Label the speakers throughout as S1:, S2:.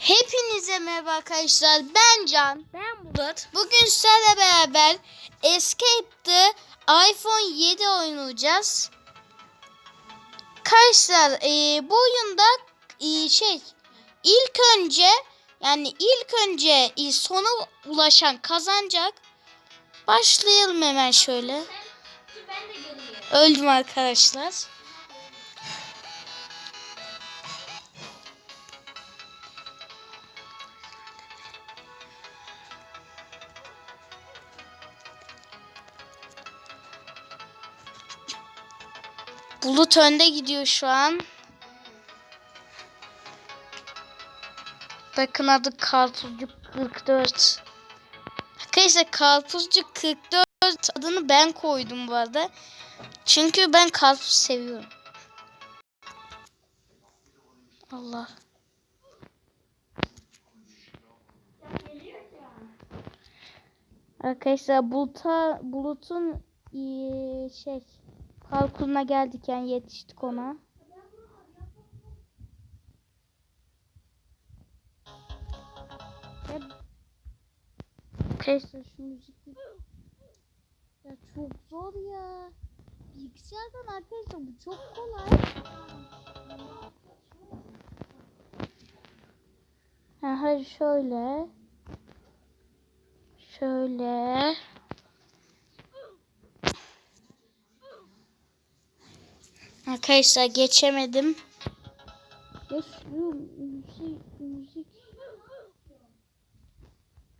S1: Hepinize merhaba arkadaşlar. Ben Can.
S2: Ben Bulut.
S1: Bugün sizlerle beraber Escape'de iPhone 7 oynayacağız. Arkadaşlar e, bu oyunda e, şey ilk önce yani ilk önce e, sona ulaşan kazanacak. Başlayalım hemen şöyle. Öldüm arkadaşlar. Bulut önde gidiyor şu an. Bakın adı Karpuzcu 44. Arkadaşlar Karpuzcu 44 adını ben koydum bu arada. Çünkü ben karpuz seviyorum. Allah. Arkadaşlar buluta, bulutun şey parkuruna geldik yani yetiştik ona. Arkadaşlar şu müzik ya çok zor ya. Bilgisayardan arkadaşlar bu çok kolay. Ha, hadi şöyle. Şöyle. Arkadaşlar geçemedim.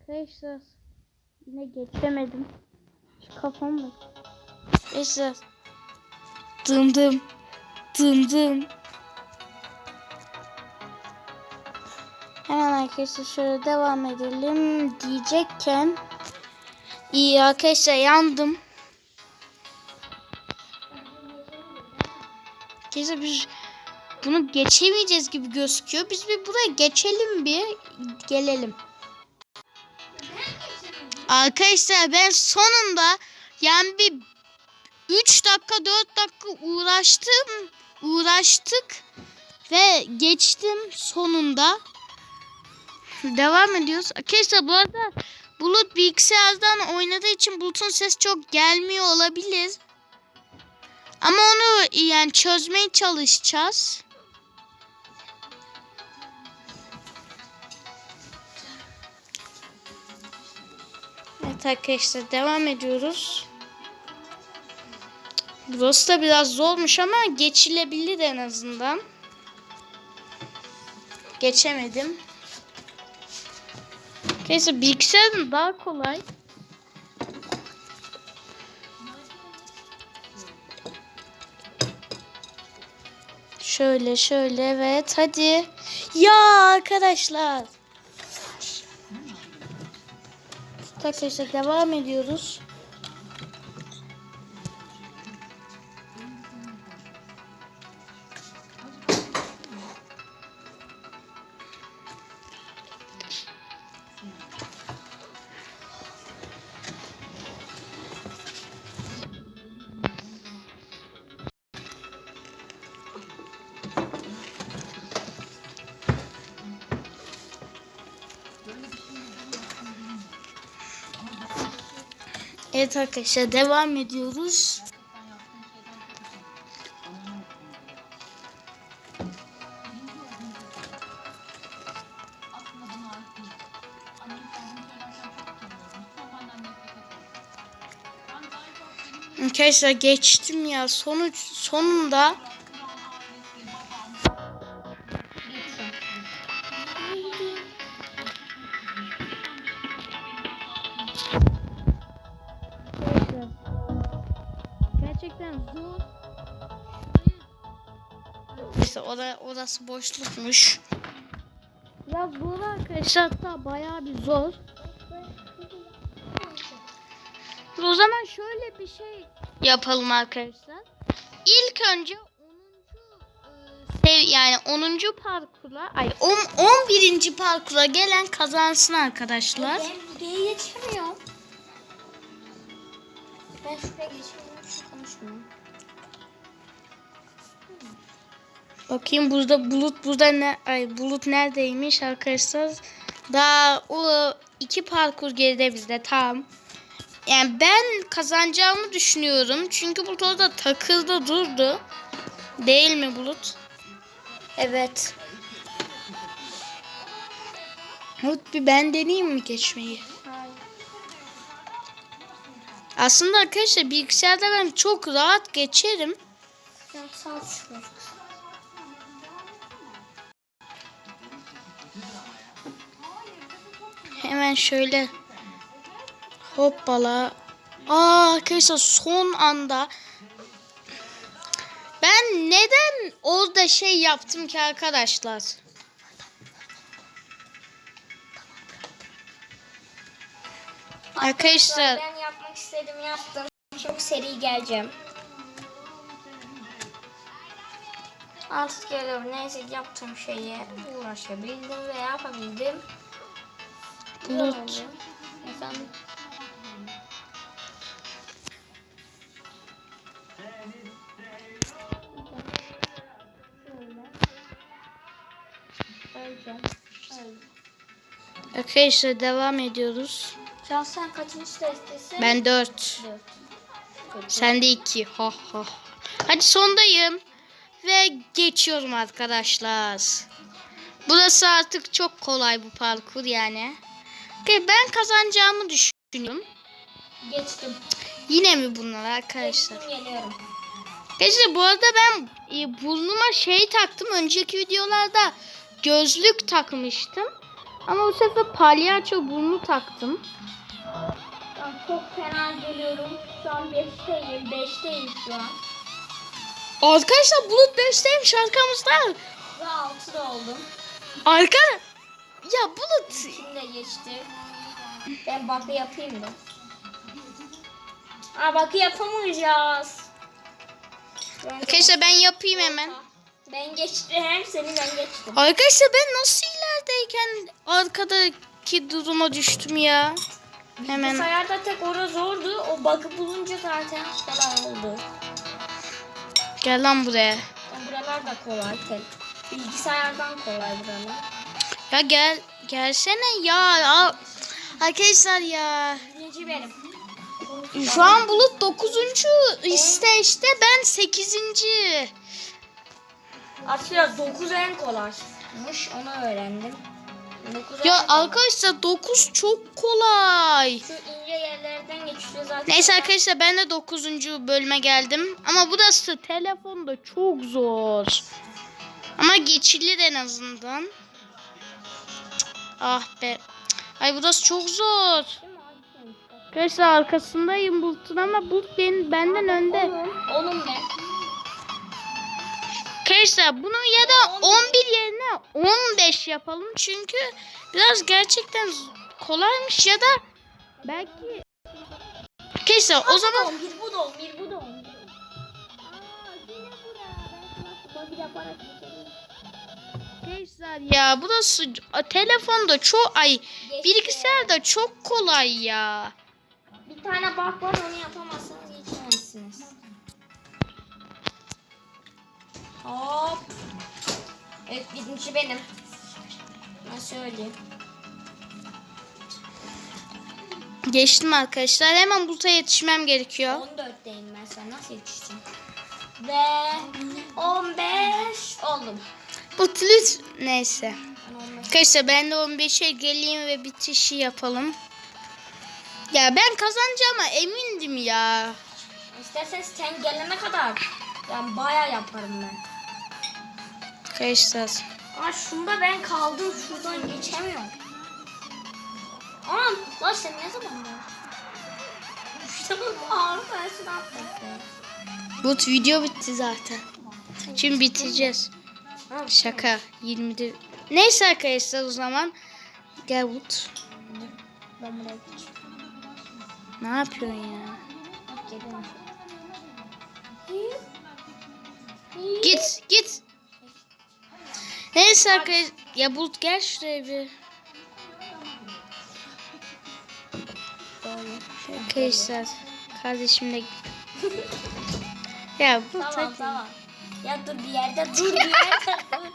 S1: Arkadaşlar yine geçemedim. Şu kafam bak. Arkadaşlar. Dım dım. Dım dım. Hemen arkadaşlar şöyle devam edelim diyecekken iyi arkadaşlar yandım. Arkadaşlar biz bunu geçemeyeceğiz gibi gözüküyor. Biz bir buraya geçelim bir gelelim. Arkadaşlar ben sonunda yani bir 3 dakika 4 dakika uğraştım. Uğraştık ve geçtim sonunda. Devam ediyoruz. Arkadaşlar bu arada Bulut bilgisayardan oynadığı için Bulut'un sesi çok gelmiyor olabilir. Ama onu yani çözmeye çalışacağız. Evet arkadaşlar devam ediyoruz. Burası da biraz zormuş ama geçilebilir en azından. Geçemedim. Neyse bilgisayarın daha kolay. Şöyle şöyle evet hadi. Ya arkadaşlar. Arkadaşlar devam ediyoruz. Evet arkadaşlar devam ediyoruz. Arkadaşlar geçtim ya sonuç sonunda İşte ora, orası boşlukmuş. Biraz zor arkadaşlar hatta bayağı bir zor. O zaman şöyle bir şey yapalım arkadaşlar. İlk önce 10. sev yani 10. parkura ay 10 11. parkura gelen kazansın arkadaşlar.
S2: Ben buraya geçemiyorum. Ben şuraya geçemiyorum. Şu konuşmuyorum.
S1: Bakayım burada bulut burada ne ay bulut neredeymiş arkadaşlar? Daha o iki parkur geride bizde tam. Yani ben kazanacağımı düşünüyorum. Çünkü bulut orada takıldı durdu. Değil mi bulut?
S2: Evet.
S1: Bulut bir ben deneyeyim mi geçmeyi? Aslında arkadaşlar bilgisayarda ben çok rahat geçerim.
S2: Ya sağ
S1: Hemen şöyle hoppala. Aa arkadaşlar son anda ben neden orada şey yaptım ki arkadaşlar? Arkadaşlar
S2: Ben yapmak istedim yaptım. Çok seri geleceğim. Artık geliyorum. Neyse yaptığım şeye uğraşabildim ve yapabildim.
S1: Bulut.
S2: Efendim?
S1: Arkadaşlar devam ediyoruz.
S2: Can sen kaçıncı testesin?
S1: Ben 4.
S2: Dört. Kötü.
S1: Sen de 2. Ha ha. Hadi sondayım. Ve geçiyorum arkadaşlar. Burası artık çok kolay bu parkur yani. Okey, Ben kazanacağımı düşünüyorum.
S2: Geçtim.
S1: Yine mi bunlar arkadaşlar?
S2: Geçtim geliyorum.
S1: Arkadaşlar bu arada ben e, burnuma şey taktım. Önceki videolarda gözlük takmıştım. Ama bu sefer palyaço burnu taktım.
S2: Ben çok fena geliyorum. Şu an 5'teyim. 5'teyim şu an.
S1: Arkadaşlar Bulut 5'teymiş arkamızda.
S2: Ve 6'da oldum.
S1: Arka... Ya Bulut...
S2: Şimdi geçti. Ben bakı yapayım da. Aa bakı yapamayacağız.
S1: Arkadaşlar ben yapayım hemen.
S2: Ben geçtim. Hem seni ben geçtim.
S1: Arkadaşlar ben nasıl ilerideyken arkadaki duruma düştüm ya. Hemen
S2: Bilgisayarda tek orada zordu. O bakı bulunca zaten kolay oldu.
S1: gel lan buraya.
S2: Buralar da kolay. tek. Bilgisayardan kolay buralar.
S1: Ya gel gelsene ya. ya. Arkadaşlar ya.
S2: Birinci benim.
S1: Şu an Bulut 9. stage'de ben 8.
S2: Aslında 9 en kolaymış. Onu öğrendim. 9
S1: Ya arkadaşlar 9 çok kolay.
S2: Şu ince yerlerden geçiyor zaten.
S1: Neyse arkadaşlar ben de 9. bölüme geldim. Ama burası telefonda çok zor. Ama geçilir en azından. Ah be. Ay burası çok zor. Arkadaşlar arkasındayım Bulut'un ama Bulut benim, benden önde.
S2: Onun, onun ne?
S1: Arkadaşlar bunu ya da 11 yerine 15 yapalım. Çünkü biraz gerçekten kolaymış ya da belki... Arkadaşlar o zaman...
S2: Bir bu da on, bir bu da on. Aa, yine bura. Ben nasıl yaparak geçerim.
S1: Arkadaşlar ya burası telefonda çok ay bilgisayarda çok kolay ya.
S2: Bir tane bug var onu yapamazsanız geçemezsiniz. Hop. Evet birinci benim. Ben söyleyeyim.
S1: Geçtim arkadaşlar. Hemen buluta yetişmem gerekiyor.
S2: 14'teyim ben sen nasıl yetiştin? Ve 15 oldum.
S1: Bulut lüt- neyse.
S2: Ben 15.
S1: Arkadaşlar ben de 15'e geleyim ve bitişi yapalım. Ya ben kazanacağıma emindim ya.
S2: İstersen sen gelene kadar. Ben bayağı yaparım ben.
S1: Arkadaşlar.
S2: Aa şunda ben kaldım. Şuradan geçemiyorum. Anam lan sen ne zaman geldin? İşte bu ağır parasını attık be.
S1: Bulut video bitti zaten. Şimdi bitireceğiz.
S2: Ha,
S1: Şaka. 20'de. Neyse arkadaşlar o zaman. Gel Bulut.
S2: Ben buraya.
S1: Ne yapıyorsun ya? Git git. Neyse arkadaşlar. Ya Bulut gel şuraya bir. Arkadaşlar. Kardeşim de. ya Bulut
S2: Tamam
S1: hadi.
S2: tamam. Ya dur bir yerde dur bir yerde dur.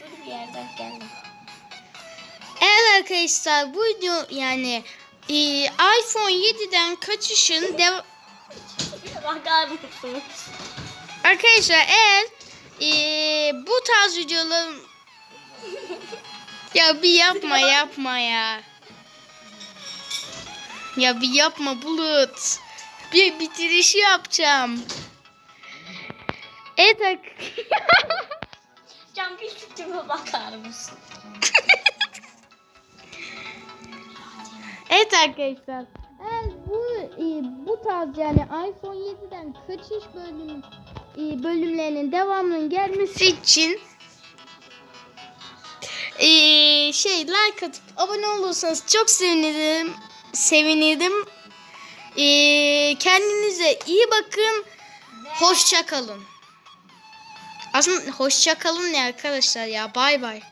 S2: Dur bir yerde geldim.
S1: Evet arkadaşlar bu video yani e, iPhone 7'den kaçışın dev
S2: Bakar mısınız?
S1: Arkadaşlar eğer e, bu tarz videoların ya bir yapma yapma ya. Ya bir yapma Bulut. Bir bitiriş yapacağım. Evet ar-
S2: Can bir küçüğüme bakar mısın?
S1: Evet arkadaşlar. Eğer bu e, bu tarz yani iPhone 7'den kaçış bölüm e, bölümlerinin devamının gelmesi için e, şey like atıp abone olursanız çok sevinirim. Sevinirim. E, kendinize iyi bakın. Hoşça kalın. Aslında hoşça kalın ya arkadaşlar ya. Bay bay.